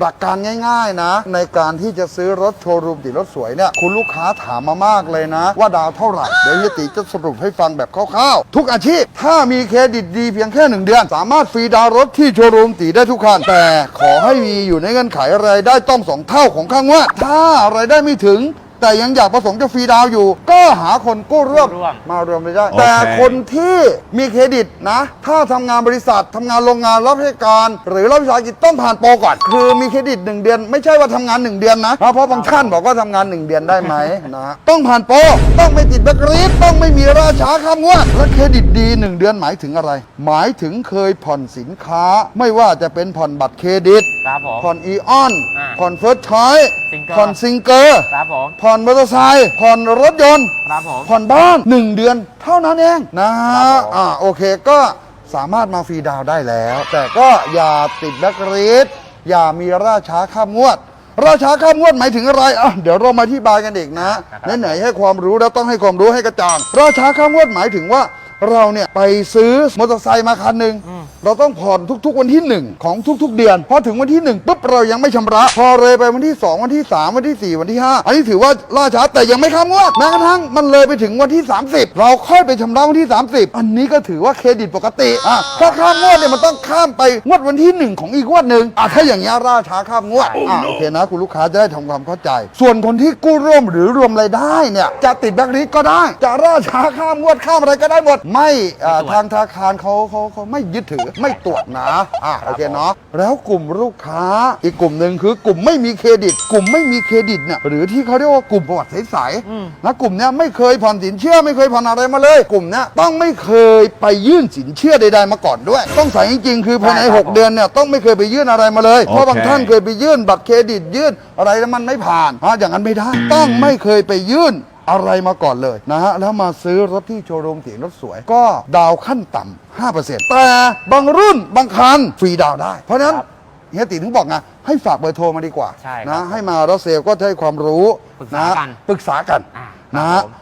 หลักการง่ายๆนะ ในการที่จะซื้อรถโชว์รูมติดรถสวยเนี่ยคุณลูกค้าถามมามากเลยนะ ว่าดาวเท่าไหร่ เดี๋ยวเฮียติจะสรุปให้ฟังแบบคร่าวๆ ทุกอาชีพถ้ามีเครดิตดีเพียงแค่หนึ่งเดือน สามารถฟรีดาวรถที่โชว์รูมตีได้ทุกคันแต่ขอให้มีอยู่ในเงื่อนไขรายได้ต้องสองเท่าของข้างว่า ถ้ารายได้ไม่ถึง แต่ยังอยากประสงค์จะฟรีดาวน์อยู่ ก็หาคนกู้ร่วมกู้ร่วม มารวมเลยได้โอเค แต่คนที่มีเครดิตนะ ถ้าทำงานบริษัททำงานโรงงานรับราชการ หรือรับวิสาหกิจต้องผ่านโปรก่อน คือมีเครดิต 1 เดือน ไม่ใช่ว่าทำงาน 1 เดือนนะ เพราะบางท่านบอกว่าทำงาน 1 เดือนได้ไหมนะ ต้องผ่านโปรต้องไม่ติดแบกรีดต้องไม่มีราช้าข้ามงวดและเครดิตดี 1 เดือนหมายถึงอะไร หมายถึงเคยผ่อนสินค้า ไม่ว่าจะเป็นผ่อนบัตรเครดิต ครับผมผ่อนอีออนอ่าผ่อนเฟิร์สชอย Singer ผ่อนซิงเกอร์ครับผมผ่อนมอเตอร์ไซค์ผ่อนรถยนต์ ครับผม ผ่อนบ้าน 1 เดือนเท่านั้นเองนะฮะครับผม อ่าโอเคก็สามารถมาฟรีดาวน์ได้แล้ว แต่ก็อย่าติดแบล็คลิสต์อย่ามีราช้าข้ามงวด ราช้าข้ามงวดหมายถึงอะไรอะเดี๋ยวเรามาอธิบายกันอีกนะไหนๆให้ความรู้แล้วต้องให้ความรู้ให้กระจ่างราช้าข้ามงวดหมายถึงว่า เราเนี่ยไปซื้อมอเตอร์ไซค์มาคันหนึ่ง เราต้องผ่อนทุกๆวันที่หนึ่งของทุก ๆ เดือน พอถึงวันที่หนึ่งปุ๊บเรายังไม่ชำระ พอเลยไปวันที่สองวันที่สามวันที่สี่วันที่ห้าอันนี้ถือว่าล่าช้าแต่ยังไม่ข้ามงวดแม้กระทั่งมันเลยไปถึงวันที่ 30 เราค่อยไปชำระวันที่ 30 อันนี้ก็ถือว่าเครดิตปกติอะถ้าข้ามงวดเนี่ยมันต้องข้ามไปงวดวันที่หนึ่งของอีกงวดหนึ่งอะถ้าอย่างเงี้ยล่าช้าข้ามงวดอะโอเคนะคุณลูกค้าจะได้ทำความเข้าใจ ส่วนคนที่กู้ร่วมหรือรวมรายได้เนี่ยจะติดแบล็คลิสต์ก็ได้ จะล่าช้าข้ามงวดข้ามอะไรก็ได้หมด ไม่อ่าทางธนาคารเขาเขาเขาไม่ยึดถือไม่ตรวจนะอะโอเคเนาะแล้วกลุ่มลูกค้าอีกกลุ่มหนึ่งคือกลุ่มไม่มีเครดิต กลุ่มไม่มีเครดิตเนี่ยหรือที่เขาเรียกว่ากลุ่มประวัติใสๆนะกลุ่มเนี้ยไม่เคยผ่อนสินเชื่อไม่เคยผ่อนอะไรมาเลย กลุ่มเนี้ยต้องไม่เคยไปยื่นสินเชื่อใดๆมาก่อนด้วย ต้องใส่จริงๆ คือภายในใช่ครับ6เดือนเนี่ยต้องไม่เคยไปยื่นอะไรมาเลยเพราะโอเคบางท่านเคยไปยื่นบัตรเครดิตยื่นอะไรแล้วมันไม่ผ่านอะอย่างนั้นไม่ได้ ต้องไม่เคยไปยื่น อะไรมาก่อนเลยนะฮะแล้วมาซื้อรถที่โชว์รูมเสียงรถสวย ก็ดาวขั้นต่ำ5%แต่บางรุ่นบางคันฟรีดาวน์ได้ เพราะฉะนั้นครับเฮียติถึงบอกไงให้ฝากเบอร์โทรมาดีกว่าใช่ครับนะให้มาแล้วเซลก็จะให้ความรู้ปรึกนะษากันปรึกษากันอ่านะครัฮะบผม